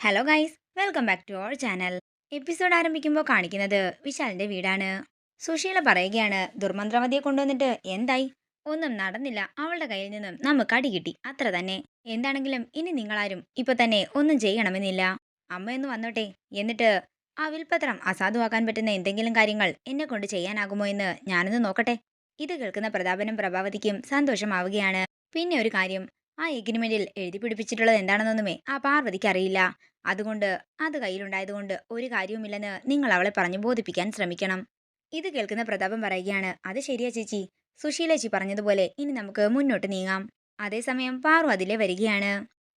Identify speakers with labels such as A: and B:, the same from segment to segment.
A: Hello guys welcome back to our channel episode ആരംഭിക്കുമ്പോൾ കാണിക്കുന്നത് വിശാലിന്റെ വീടാണ്. സുശീല പറയുകയാണ് ദുർമന്ത്രവതിയെ കൊണ്ടുവന്നിട്ട് എന്തായി? ഒന്നും നടന്നില്ല. അവളുടെ കയ്യിൽ നിന്നും നമുക്ക് അടി കിട്ടി. അത്ര തന്നെ. എന്താണെങ്കിലും ഇനി നിങ്ങളാരും ഇപ്പൊ തന്നെ ഒന്നും ചെയ്യണമെന്നില്ല. അമ്മയൊന്ന് വന്നോട്ടെ. എന്നിട്ട് ആ വിൽപത്രം അസാധുവാക്കാൻ പറ്റുന്ന എന്തെങ്കിലും കാര്യങ്ങൾ എന്നെ കൊണ്ട് ചെയ്യാനാകുമോ എന്ന് ഞാനൊന്ന് നോക്കട്ടെ. ഇത് കേൾക്കുന്ന പ്രതാപനും പ്രഭാവതിക്കും സന്തോഷമാവുകയാണ്. പിന്നെ ഒരു കാര്യം ആ എഗ്രിമെന്റിൽ എഴുതി പിടിപ്പിച്ചിട്ടുള്ളത് എന്താണെന്നൊന്നുമേ ആ പാർവതിക്ക് അറിയില്ല. അതുകൊണ്ട് അത് കയ്യിലുണ്ടായതുകൊണ്ട് ഒരു കാര്യവുമില്ലെന്ന് നിങ്ങൾ അവളെ പറഞ്ഞു ബോധിപ്പിക്കാൻ ശ്രമിക്കണം. ഇത് കേൾക്കുന്ന പ്രതാപം പറയുകയാണ് അത് ശരിയാ ചേച്ചി. സുശീലേച്ചി പറഞ്ഞതുപോലെ ഇനി നമുക്ക് മുന്നോട്ട് നീങ്ങാം. അതേസമയം പാറു അതിലെ വരികയാണ്.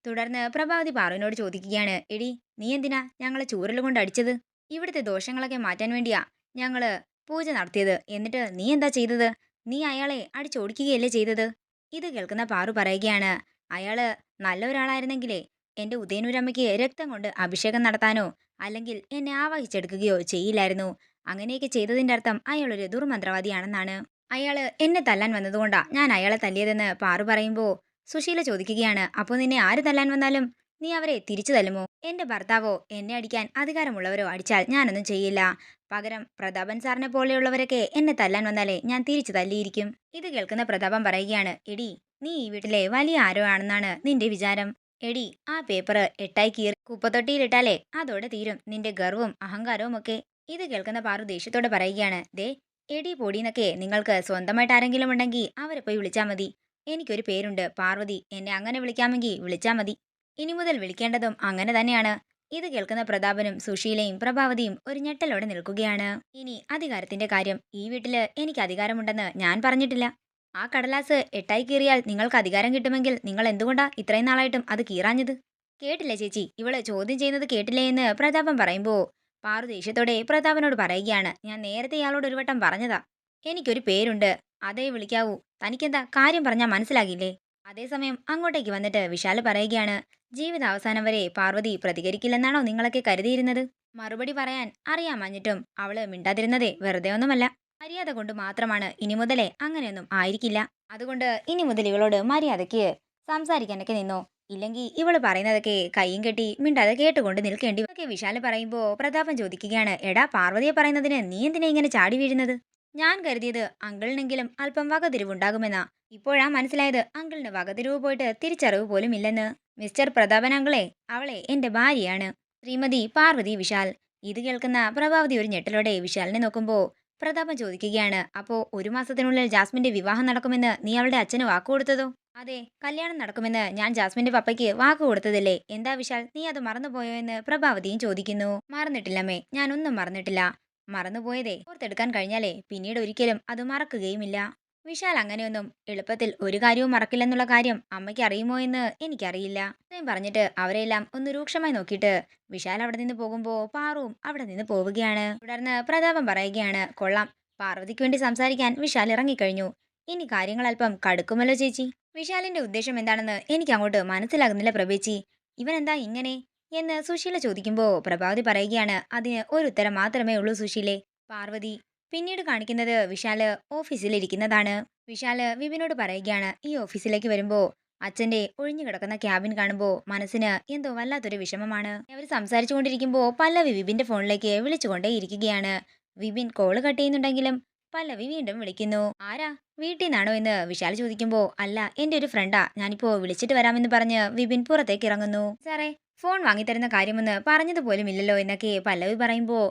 A: തുടർന്ന് പ്രഭാവതി പാറുവിനോട് ചോദിക്കുകയാണ് എടി നീ എന്തിനാ ഞങ്ങളെ ചൂരൽ കൊണ്ട് അടിച്ചത്? ഇവിടുത്തെ ദോഷങ്ങളൊക്കെ മാറ്റാൻ വേണ്ടിയാ ഞങ്ങൾ പൂജ നടത്തിയത്. എന്നിട്ട് നീ എന്താ ചെയ്തത്? നീ അയാളെ അടിച്ചോടിക്കുകയല്ലേ ചെയ്തത്? ഇത് കേൾക്കുന്ന പാറു പറയുകയാണ് അയാൾ നല്ല ഒരാളായിരുന്നെങ്കിലേ എന്റെ ഉദയനൂരമ്മയ്ക്ക് രക്തം കൊണ്ട് അഭിഷേകം നടത്താനോ അല്ലെങ്കിൽ എന്നെ ആവാഹിച്ചെടുക്കുകയോ ചെയ്യില്ലായിരുന്നു. അങ്ങനെയൊക്കെ ചെയ്തതിന്റെ അർത്ഥം അയാളൊരു ദുർമന്ത്രവാദിയാണെന്നാണ്. അയാൾ എന്നെ തല്ലാൻ വന്നതുകൊണ്ടാ ഞാൻ അയാളെ തല്ലിയതെന്ന് പാറു പറയുമ്പോൾ സുശീല ചോദിക്കുകയാണ് അപ്പോൾ നിന്നെ ആര് തല്ലാൻ വന്നാലും? നീ അവരെ തിരിച്ചു തല്ലുമോ? എന്റെ ഭർത്താവോ എന്നെ അടിക്കാൻ അധികാരമുള്ളവരോ അടിച്ചാൽ ഞാനൊന്നും ചെയ്യില്ല. പകരം പ്രതാപൻ സാറിനെ പോലെയുള്ളവരൊക്കെ എന്നെ തല്ലാൻ വന്നാലേ ഞാൻ തിരിച്ചു തല്ലിയിരിക്കും. ഇത് കേൾക്കുന്ന പ്രതാപൻ പറയുകയാണ് എടി നീ ഈ വീട്ടിലെ വലിയ ആരോ ആണെന്നാണ് നിന്റെ വിചാരം. എടി ആ പേപ്പർ എട്ടായി കീറി കുപ്പത്തൊട്ടിയിലിട്ടാലേ അതോടെ തീരും. നിന്റെ ഗർവും അഹങ്കാരവും ഒക്കെ ഇത് കേൾക്കുന്ന പാറു ദേഷ്യത്തോടെ പറയുകയാണ്. ദേ എടി പൊടിന്നൊക്കെ നിങ്ങൾക്ക് സ്വന്തമായിട്ട് ആരെങ്കിലും ഉണ്ടെങ്കിൽ അവരെ പോയി വിളിച്ചാൽ മതി. എനിക്കൊരു പേരുണ്ട് പാർവതി. എന്നെ അങ്ങനെ വിളിക്കാമെങ്കിൽ വിളിച്ചാൽ മതി. ഇനി മുതൽ വിളിക്കേണ്ടതും അങ്ങനെ തന്നെയാണ്. ഇത് കേൾക്കുന്ന പ്രതാപനും സുശീലയും പ്രഭാവതിയും ഒരു ഞെട്ടലോടെ നിൽക്കുകയാണ്. ഇനി അധികാരത്തിന്റെ കാര്യം ഈ വീട്ടിൽ എനിക്ക് അധികാരമുണ്ടെന്ന് ഞാൻ പറഞ്ഞിട്ടില്ല. ആ കടലാസ് എട്ടായി കീറിയാൽ നിങ്ങൾക്ക് അധികാരം കിട്ടുമെങ്കിൽ നിങ്ങൾ എന്തുകൊണ്ടാണ് ഇത്രയും നാളായിട്ടും അത് കീറാഞ്ഞത്? കേട്ടില്ല ചേച്ചി? ഇവൾ ചോദ്യം ചെയ്യുന്നത് കേട്ടില്ലേ എന്ന് പ്രതാപൻ പറയുമ്പോ പാറു ദേഷ്യത്തോടെ പ്രതാപനോട് പറയുകയാണ്. ഞാൻ നേരത്തെ ഇയാളോട് ഒരു വട്ടം പറഞ്ഞതാ. എനിക്കൊരു പേരുണ്ട്. അതേ വിളിക്കാവൂ. തനിക്കെന്താ കാര്യം പറഞ്ഞാൽ മനസ്സിലാകില്ലേ? അതേസമയം അങ്ങോട്ടേക്ക് വന്നിട്ട് വിശാൽ പറയുകയാണ്. ജീവിതാവസാനം വരെ പാർവതി പ്രതികരിക്കില്ലെന്നാണോ നിങ്ങളൊക്കെ കരുതിയിരുന്നത്? മറുപടി പറയാൻ അറിയാമഞ്ഞിട്ടും അവൾ മിണ്ടാതിരുന്നതേ വെറുതെ ഒന്നുമല്ല. മര്യാദ കൊണ്ട് മാത്രമാണ് ഇനി മുതലേ അങ്ങനെയൊന്നും ആയിരിക്കില്ല. അതുകൊണ്ട് ഇനി മുതൽ ഇവളോട് മര്യാദയ്ക്ക് സംസാരിക്കാനൊക്കെ നിന്നോ. ഇല്ലെങ്കിൽ ഇവൾ പറയുന്നതൊക്കെ കൈയും കെട്ടി മിണ്ടാതെ കേട്ടുകൊണ്ട് നിൽക്കേണ്ടി ഒക്കെ വിശാൽ പറയുമ്പോ പ്രതാപൻ ചോദിക്കുകയാണ് എടാ പാർവതിയെ പറയുന്നതിന് നീ എന്തിനാ ഇങ്ങനെ ചാടി വീഴുന്നത്? ഞാൻ കരുതിയത് അങ്കിളിനെങ്കിലും അല്പം വകതിരിവുണ്ടാകുമെന്നാ. ഇപ്പോഴാ മനസ്സിലായത് അങ്കിളിന് വകതിരിവ് പോയിട്ട് തിരിച്ചറിവ് പോലും ഇല്ലെന്ന്. മിസ്റ്റർ പ്രതാപൻ അങ്കിളെ അവളെ എന്റെ ഭാര്യയാണ്. ശ്രീമതി പാർവതി വിശാൽ. ഇത് കേൾക്കുന്ന പ്രഭാവതി ഒരു ഞെട്ടലോടെ വിശാലിനെ നോക്കുമ്പോ പ്രതാപൻ ചോദിക്കുകയാണ് അപ്പോ ഒരു മാസത്തിനുള്ളിൽ ജാസ്മിന്റെ വിവാഹം നടക്കുമെന്ന് നീ അവളുടെ അച്ഛന് വാക്കു കൊടുത്തതോ? അതെ കല്യാണം നടക്കുമെന്ന് ഞാൻ ജാസ്മിന്റെ പപ്പയ്ക്ക് വാക്കു കൊടുത്തതല്ലേ? എന്താ വിശാൽ നീ അത് മറന്നുപോയോ? എന്ന് പ്രഭാവതിയും ചോദിക്കുന്നു. മറന്നിട്ടില്ലമ്മേ ഞാനൊന്നും മറന്നിട്ടില്ല. മറന്നുപോയതേ ഓർത്തെടുക്കാൻ കഴിഞ്ഞാലേ പിന്നീട് ഒരിക്കലും അത് മറക്കുകയുമില്ല. വിശാൽ അങ്ങനെയൊന്നും എളുപ്പത്തിൽ ഒരു കാര്യവും മറക്കില്ലെന്നുള്ള കാര്യം അമ്മയ്ക്ക് അറിയുമോ എന്ന് എനിക്കറിയില്ല. അത്രയും പറഞ്ഞിട്ട് അവരെല്ലാം ഒന്ന് രൂക്ഷമായി നോക്കിയിട്ട് വിശാൽ അവിടെ നിന്ന് പോകുമ്പോൾ പാറുവും അവിടെ നിന്ന് പോവുകയാണ്. തുടർന്ന് പ്രതാപം പറയുകയാണ് കൊള്ളാം. പാർവതിക്ക് വേണ്ടി സംസാരിക്കാൻ വിശാൽ ഇറങ്ങിക്കഴിഞ്ഞു. ഇനി കാര്യങ്ങൾ അല്പം കടുക്കുമല്ലോ ചേച്ചി. വിശാലിന്റെ ഉദ്ദേശം എന്താണെന്ന് എനിക്ക് അങ്ങോട്ട് മനസ്സിലാകുന്നില്ല പ്രഭേച്ചി. ഇവൻ എന്താ ഇങ്ങനെ? എന്ന് സുശീല ചോദിക്കുമ്പോൾ പ്രഭാവതി പറയുകയാണ് അതിന് ഒരു ഉത്തരം മാത്രമേ ഉള്ളൂ സുശീലെ. പാർവതി പിന്നീട് കാണിക്കുന്നത് വിശാൽ ഓഫീസിലിരിക്കുന്നതാണ്. വിശാൽ വിപിനോട് പറയുകയാണ് ഈ ഓഫീസിലേക്ക് വരുമ്പോൾ അച്ഛന്റെ ഒഴിഞ്ഞു കിടക്കുന്ന ക്യാബിൻ കാണുമ്പോൾ മനസ്സിന് എന്തോ വല്ലാത്തൊരു വിഷമമാണ്. അവർ സംസാരിച്ചുകൊണ്ടിരിക്കുമ്പോൾ പല്ലവി വിപിന്റെ ഫോണിലേക്ക് വിളിച്ചുകൊണ്ടേ ഇരിക്കുകയാണ്. വിപിൻ കോൾ കട്ട് ചെയ്യുന്നുണ്ടെങ്കിലും പല്ലവി വീണ്ടും വിളിക്കുന്നു. ആരാ? വീട്ടിൽ നിന്നാണോ എന്ന്? വിശാൽ ചോദിക്കുമ്പോൾ അല്ല എന്റെ ഒരു ഫ്രണ്ടാ. ഞാനിപ്പോ വിളിച്ചിട്ട് വരാമെന്ന് പറഞ്ഞ് വിപിൻ പുറത്തേക്ക് ഇറങ്ങുന്നു. സാറേ ഫോൺ വാങ്ങിത്തരുന്ന കാര്യമൊന്ന് പറഞ്ഞതുപോലും ഇല്ലല്ലോ എന്നൊക്കെ പല്ലവി പറയുമ്പോൾ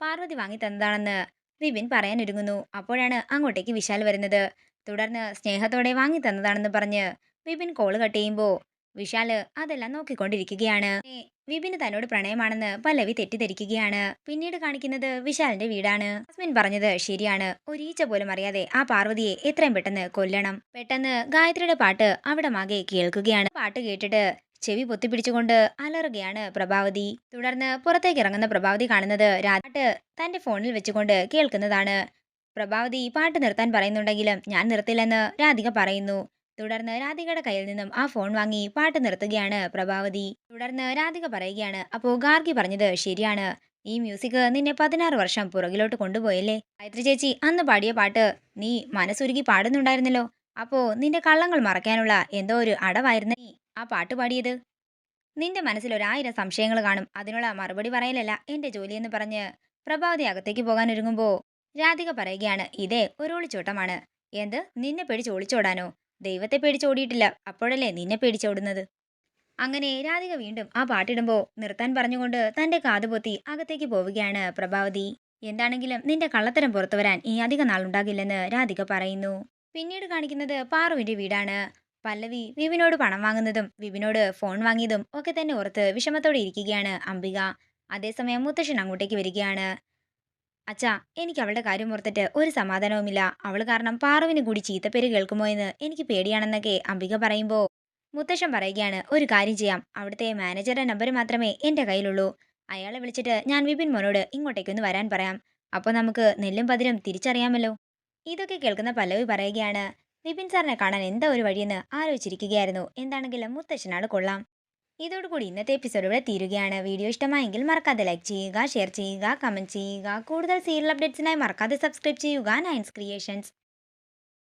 A: പാർവതി വാങ്ങി തന്നതാണെന്ന് വിപിൻ പറയാനൊരുങ്ങുന്നു. അപ്പോഴാണ് അങ്ങോട്ടേക്ക് വിശാൽ വരുന്നത്. തുടർന്ന് സ്നേഹത്തോടെ വാങ്ങി തന്നതാണെന്ന് പറഞ്ഞ് വിപിൻ കോൾ കട്ട് ചെയ്യുമ്പോൾ വിശാൽ അതെല്ലാം നോക്കിക്കൊണ്ടിരിക്കുകയാണ്. വിപിന് തന്നോട് പ്രണയമാണെന്ന് പല്ലവി തെറ്റിദ്ധരിക്കുകയാണ്. പിന്നീട് കാണിക്കുന്നത് വിശാലിന്റെ വീടാണ്. ജാസ്മിൻ പറഞ്ഞത് ശരിയാണ്. ഒരീച്ച പോലും അറിയാതെ ആ പാർവതിയെ എത്രയും പെട്ടെന്ന് കൊല്ലണം. പെട്ടെന്ന് ഗായത്രിയുടെ പാട്ട് അവിടെ മാകെ കേൾക്കുകയാണ്. പാട്ട് കേട്ടിട്ട് ചെവി പൊത്തിപ്പിടിച്ചുകൊണ്ട് അലറുകയാണ് പ്രഭാവതി. തുടർന്ന് പുറത്തേക്ക് ഇറങ്ങുന്ന പ്രഭാവതി കാണുന്നത് രാട്ട് തന്റെ ഫോണിൽ വെച്ചുകൊണ്ട് കേൾക്കുന്നതാണ്. പ്രഭാവതി പാട്ട് നിർത്താൻ പറയുന്നുണ്ടെങ്കിലും ഞാൻ നിർത്തില്ലെന്ന് രാധിക പറയുന്നു. തുടർന്ന് രാധികയുടെ കയ്യിൽ നിന്നും ആ ഫോൺ വാങ്ങി പാട്ട് നിർത്തുകയാണ് പ്രഭാവതി. തുടർന്ന് രാധിക പറയുകയാണ് അപ്പോ ഗാർഗി പറഞ്ഞത് ശരിയാണ്. ഈ മ്യൂസിക് നിന്നെ പതിനാറ് വർഷം പുറകിലോട്ട് കൊണ്ടുപോയല്ലേ? ഗായത്രി ചേച്ചി അന്ന് പാടിയ പാട്ട് നീ മനസ്സുരുകി പാടുന്നുണ്ടായിരുന്നല്ലോ. അപ്പോ നിന്റെ കള്ളങ്ങൾ മറക്കാനുള്ള എന്തോ ഒരു അടവായിരുന്നു നീ. ആ പാട്ട് പാടിയത്? നിന്റെ മനസ്സിൽ ഒരായിരം സംശയങ്ങൾ കാണും. അതിനുള്ള മറുപടി പറയലല്ല. എന്റെ ജോലിയെന്ന് പറഞ്ഞ് പ്രഭാവതി അകത്തേക്ക് പോകാൻ ഒരുങ്ങുമ്പോൾ രാധിക പറയുകയാണ് ഇതേ ഒരു ഒളിച്ചോട്ടമാണ്. എന്ത്? നിന്നെ പേടിച്ച് ഒളിച്ചോടാനോ? ദൈവത്തെ പേടിച്ചോടിയിട്ടില്ല അപ്പോഴല്ലേ നിന്നെ പേടിച്ചോടുന്നത് അങ്ങനെ രാധിക വീണ്ടും ആ പാട്ടിടുമ്പോ നിർത്താൻ പറഞ്ഞുകൊണ്ട് തന്റെ കാതുപൊത്തി അകത്തേക്ക് പോവുകയാണ് പ്രഭാവതി. എന്താണെങ്കിലും നിന്റെ കള്ളത്തരം പുറത്തു വരാൻ ഈ അധിക നാളുണ്ടാകില്ലെന്ന് രാധിക പറയുന്നു. പിന്നീട് കാണിക്കുന്നത് പാറുവിന്റെ വീടാണ്. പല്ലവി വിവിനോട് പണം വാങ്ങുന്നതും വിവിനോട് ഫോൺ വാങ്ങിയതും ഒക്കെ തന്നെ ഓർത്ത് വിഷമത്തോടെ ഇരിക്കുകയാണ് അംബിക. അതേസമയം മുത്തശ്ശൻ അങ്ങോട്ടേക്ക് വരികയാണ്. അച്ഛാ എനിക്ക് അവളുടെ കാര്യം ഓർത്തിട്ട് ഒരു സമാധാനവുമില്ല. അവൾ കാരണം പാറുവിന് കൂടി ചീത്തപ്പേര് കേൾക്കുമോ എന്ന് എനിക്ക് പേടിയാണെന്നൊക്കെ അംബിക പറയുമ്പോൾ മുത്തശ്ശൻ പറയുകയാണ് ഒരു കാര്യം ചെയ്യാം. അവിടുത്തെ മാനേജറുടെ നമ്പർ മാത്രമേ എന്റെ കയ്യിലുള്ളൂ. അയാളെ വിളിച്ചിട്ട് ഞാൻ വിപിൻ മോനോട് ഇങ്ങോട്ടേക്കൊന്ന് വരാൻ പറയാം. അപ്പോൾ നമുക്ക് നെല്ലും പതിരും തിരിച്ചറിയാമല്ലോ. ഇതൊക്കെ കേൾക്കുന്ന പല്ലവി പറയുകയാണ് വിപിൻ സാറിനെ കാണാൻ എന്താ ഒരു വഴിയെന്ന് ആലോചിച്ചിരിക്കുകയായിരുന്നു. എന്താണെങ്കിലും മുത്തശ്ശനാണ് കൊള്ളാം. ഇതോടുകൂടി ഇന്നത്തെ എപ്പിസോഡ് ഇവിടെ തീരുകയാണ്. വീഡിയോ ഇഷ്ടമായെങ്കിൽ മറക്കാതെ ലൈക്ക് ചെയ്യുക ഷെയർ ചെയ്യുക കമന്റ് ചെയ്യുക. കൂടുതൽ സീരിയൽ അപ്ഡേറ്റ്സിനായി മറക്കാതെ സബ്സ്ക്രൈബ് ചെയ്യുക. നയൻസ് ക്രിയേഷൻസ്